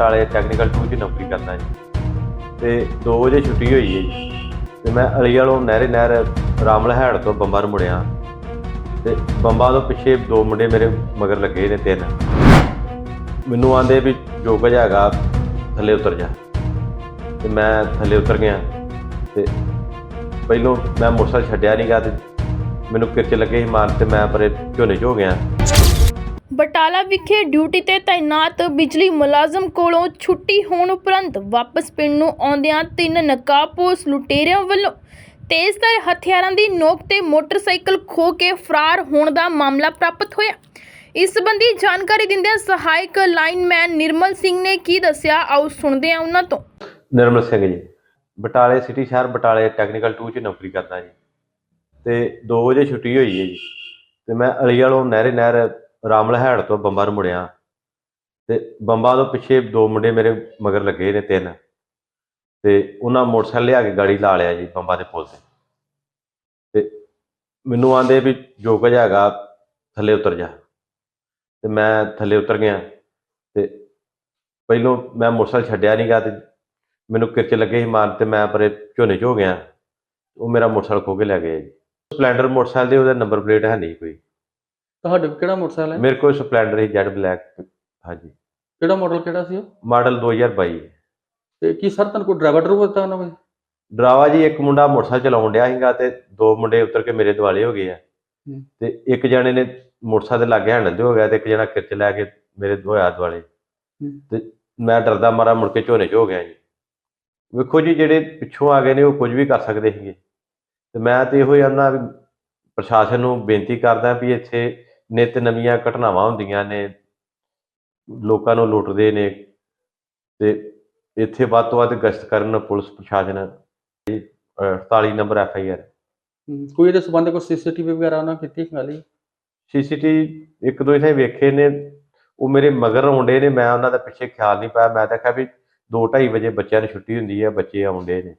ਬਟਾਲੇ ਟੈਕਨੀਕਲ 2 'ਚ ਨੌਕਰੀ ਕਰਦਾ ਜੀ। ਤੇ 2 ਵਜੇ ਛੁੱਟੀ ਹੋਈ ਹੈ ਜੀ। ਤੇ ਮੈਂ ਅਲੀਵਾਲੋਂ ਨਹਿਰੇ ਨਹਿਰ ਰਾਮਲਹਾੜ ਤੋਂ ਬੰਬਾ ਨੂੰ ਮੁੜਿਆ। ਤੇ ਬੰਬਾਂ ਤੋਂ ਪਿੱਛੇ ਦੋ ਮੁੰਡੇ ਮੇਰੇ ਮਗਰ ਲੱਗੇ ਨੇ ਤਿੰਨ। ਮੈਨੂੰ ਆਂਦੇ ਵੀ ਜੋ ਕੁਝ ਹੈਗਾ, ਥੱਲੇ ਉਤਰ ਜਾ। ਤੇ ਮੈਂ ਥੱਲੇ ਉਤਰ ਗਿਆ। ਤੇ ਪਹਿਲੋਂ ਮੈਂ ਮੋਟਰਸਾਈਕਲ ਛੱਡਿਆ ਨਹੀਂ ਗਾ ਤੇ ਮੈਨੂੰ ਕਿਰਚ ਲੱਗੇ ਸੀ ਮਾਰਨ ਤੇ ਮੈਂ ਪਰੇ ਝੋਨੇ 'ਚ ਹੋ ਗਿਆ। ਬਟਾਲਾ ਵਿਖੇ ਡਿਊਟੀ ਤੇ ਤਾਇਨਾਤ ਬਿਜਲੀ ਮੁਲਾਜ਼ਮ ਕੋਲੋਂ ਛੁੱਟੀ ਹੋਣ ਉਪਰੰਤ ਵਾਪਸ ਪਿੰਡ ਨੂੰ ਆਉਂਦਿਆਂ ਤਿੰਨ ਨਕਾਬਪੋਸ਼ ਲੁਟੇਰਿਆਂ ਵੱਲੋਂ ਤੇਜ਼ਧਾਰ ਹਥਿਆਰਾਂ ਦੀ ਨੋਕ ਤੇ ਮੋਟਰਸਾਈਕਲ ਖੋ ਕੇ ਫਰਾਰ ਹੋਣ ਦਾ ਮਾਮਲਾ ਪ੍ਰਾਪਤ ਹੋਇਆ। ਇਸ ਸੰਬੰਧੀ ਜਾਣਕਾਰੀ ਦਿੰਦਿਆਂ ਸਹਾਇਕ ਲਾਈਨਮੈਨ ਨਿਰਮਲ ਸਿੰਘ ਨੇ ਕੀ ਦੱਸਿਆ, ਆਓ ਸੁਣਦੇ ਹਾਂ ਉਹਨਾਂ ਤੋਂ। ਨਿਰਮਲ ਸਿੰਘ ਜੀ, ਬਟਾਲੇ ਸਿਟੀ ਸ਼ਹਿਰ ਬਟਾਲੇ ਟੈਕਨੀਕਲ 2 'ਚ ਨੌਕਰੀ ਕਰਦਾ ਜੀ। ਤੇ 2 ਵਜੇ ਛੁੱਟੀ ਹੋਈ ਹੈ ਜੀ। ਤੇ ਮੈਂ ਅਲੀ ਨਹਿਰੇ ਨਹਿਰ ਰਾਮਲਹਿੜ ਤੋਂ ਬੰਬਾਂ ਨੂੰ ਮੁੜਿਆ ਤੇ ਬੰਬਾਂ ਤੋਂ ਪਿੱਛੇ ਦੋ ਮੁੰਡੇ ਮੇਰੇ ਮਗਰ ਲੱਗੇ ਨੇ ਤਿੰਨ ਤੇ ਉਹਨਾਂ ਮੋਟਰਸਾਈਕਲ ਲਿਆ ਕੇ ਗਾੜੀ ਲਾ ਲਿਆ ਜੀ ਬੰਬਾ ਦੇ ਪੁਲ ਤੇ। ਤੇ ਮੈਨੂੰ ਆਂਦੇ ਵੀ ਜੋ ਕੁਝ ਹੈਗਾ ਥੱਲੇ ਉਤਰ ਜਾ। ਤੇ ਮੈਂ ਥੱਲੇ ਉਤਰ ਗਿਆ ਤੇ ਪਹਿਲੋਂ ਮੈਂ ਮੋਟਰਸਾਈਕਲ ਛੱਡਿਆ ਨਹੀਂ ਗਾ ਤੇ ਮੈਨੂੰ ਕਿਰਚ ਲੱਗੇ ਸੀ ਮਾਰ ਤੇ ਮੈਂ ਪਰੇ ਝੋਨੇ 'ਚ ਹੋ ਗਿਆ। ਉਹ ਮੇਰਾ ਮੋਟਰਸਾਈਕਲ ਖੋ ਕੇ ਲੈ ਗਏ। ਜੀ ਸਪਲੈਂਡਰ ਮੋਟਰਸਾਈਕਲ ਦੇ ਉਹਦਾ ਨੰਬਰ ਪਲੇਟ ਹੈ ਨਹੀਂ ਕੋਈ। ਤੁਹਾਡੇ ਕੋਲ ਕਿਹੜਾ ਮੋਟਰਸਾਈਕਲ ਹੈ? ਮੇਰੇ ਕੋਲ ਸਪਲੈਂਡਰ ਹੀ ਜੈਡ ਬਲੈਕ ਹਾਂਜੀ। ਕਿਹੜਾ ਮਾਡਲ ਕਿਹੜਾ ਸੀ ਉਹ? ਮਾਡਲ 2022 ਤੇ ਕੀ ਸਰ ਤੁਹਾਨੂੰ ਕੋਈ ਡਰਾਈਵਰ ਡਰੂਵਰ ਤਾਂ ਉਹਨਾਂ ਕੋਈ ਡਰਾਵਾ ਜੀ ਇੱਕ ਮੁੰਡਾ ਮੋਟਰਸਾਈਕਲ ਚਲਾਉਣ ਡਿਆ ਸੀਗਾ ਤੇ ਦੋ ਮੁੰਡੇ ਉਤਰ ਕੇ ਮੇਰੇ ਦੁਆਲੇ ਹੋ ਗਏ ਆ। ਤੇ ਇੱਕ ਜਣੇ ਨੇ ਮੋਟਰਸਾਈਕਲ ਦੇ ਲਾਗੇ ਹੈਂਡਲ ਤੇ ਹੋ ਗਿਆ ਤੇ ਇੱਕ ਜਣਾ ਕਿਰਚ ਲੈ ਕੇ ਮੇਰੇ ਹੋਇਆ ਦੁਆਲੇ। ਹੂੰ। ਤੇ ਮੈਂ ਡਰਦਾ ਮਾਰਾ ਮੁੜ ਕੇ ਝੋਨੇ 'ਚ ਹੋ ਗਿਆ ਜੀ। ਵੇਖੋ ਜੀ ਜਿਹੜੇ ਪਿੱਛੋਂ ਆ ਗਏ ਨੇ ਉਹ ਕੁਝ ਵੀ ਕਰ ਸਕਦੇ ਸੀਗੇ। ਤੇ ਮੈਂ ਤੇ ਇਹੋ ਹੀ ਪ੍ਰਸ਼ਾਸਨ ਨੂੰ ਬੇਨਤੀ ਕਰਦਾ ਵੀ ਇੱਥੇ ਨਿਤ ਨਵੀਆਂ ਘਟਨਾਵਾਂ ਹੁੰਦੀਆਂ ਨੇ ਲੋਕਾਂ ਨੂੰ ਲੁੱਟਦੇ ਨੇ ਤੇ ਇੱਥੇ ਵੱਧ ਤੋਂ ਵੱਧ ਗਸ਼ਤ ਕਰਨ ਪੁਲਿਸ ਪ੍ਰਸ਼ਾਸਨ 48 ਨੰਬਰ ਐਫ ਆਈ ਆਰ। ਕੋਈ ਇਹਦੇ ਸੰਬੰਧ ਕੋਈ ਸੀਸੀਟੀਵੀ ਵਗੈਰਾ ਉਹਨਾਂ ਕੀਤੀ ਖਾਲੀ ਸੀਸੀਟੀ ਇੱਕ ਦੋ ਇਥੇ ਵੇਖੇ ਨੇ ਉਹ ਮੇਰੇ ਮਗਰ ਆਉਂਦੇ ਨੇ ਮੈਂ ਉਹਨਾਂ ਦਾ ਪਿੱਛੇ ਖਿਆਲ ਨਹੀਂ ਪਾਇਆ ਮੈਂ ਤਾਂ ਕਿਹਾ ਵੀ 2:30 ਵਜੇ ਬੱਚਿਆਂ ਨੂੰ ਛੁੱਟੀ ਹੁੰਦੀ ਹੈ ਬੱਚੇ ਆਉਂਦੇ ਨੇ।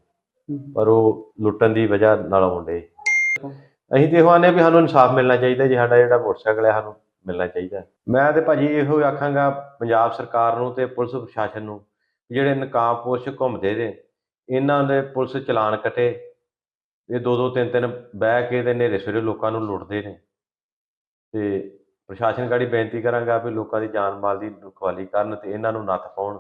ਪਰ ਉਹ ਲੁੱਟਣ ਦੀ ਵਜ੍ਹਾ ਨਾਲ ਆਉਂਦੇ। ਅਸੀਂ ਤੇ ਇਹੋ ਆਨੇ ਵੀ ਸਾਨੂੰ ਇਨਸਾਫ ਮਿਲਣਾ ਚਾਹੀਦਾ ਜੀ, ਸਾਡਾ ਜਿਹੜਾ ਮੋਟਰਸਾਈਕਲ ਹੈ ਸਾਨੂੰ ਮਿਲਣਾ ਚਾਹੀਦਾ। ਮੈਂ ਤੇ ਭਾਜੀ ਇਹੋ ਆਖਾਂਗਾ ਪੰਜਾਬ ਸਰਕਾਰ ਨੂੰ ਤੇ ਪੁਲਿਸ ਪ੍ਰਸ਼ਾਸਨ ਨੂੰ ਜਿਹੜੇ ਨਕਾਬ ਨਕਾਬਪੋਸ਼ ਘੁੰਮਦੇ ਨੇ, ਇਹਨਾਂ ਦੇ ਪੁਲਿਸ ਚਲਾਨ ਕੱਟੇ, ਇਹ ਦੋ ਦੋ ਤਿੰਨ ਤਿੰਨ ਬਹਿ ਕੇ ਤੇ ਨੇਰੇ ਸਵੇਰੇ ਲੋਕਾਂ ਨੂੰ ਲੁੱਟਦੇ ਨੇ। ਤੇ ਪ੍ਰਸ਼ਾਸਨ ਗਾੜੀ ਬੇਨਤੀ ਕਰਾਂਗਾ ਵੀ ਲੋਕਾਂ ਦੀ ਜਾਨ ਮਾਲ ਦੀ ਰਖਵਾਲੀ ਕਰਨ ਤੇ ਇਹਨਾਂ ਨੂੰ ਨੱਥ ਪਾਉਣ।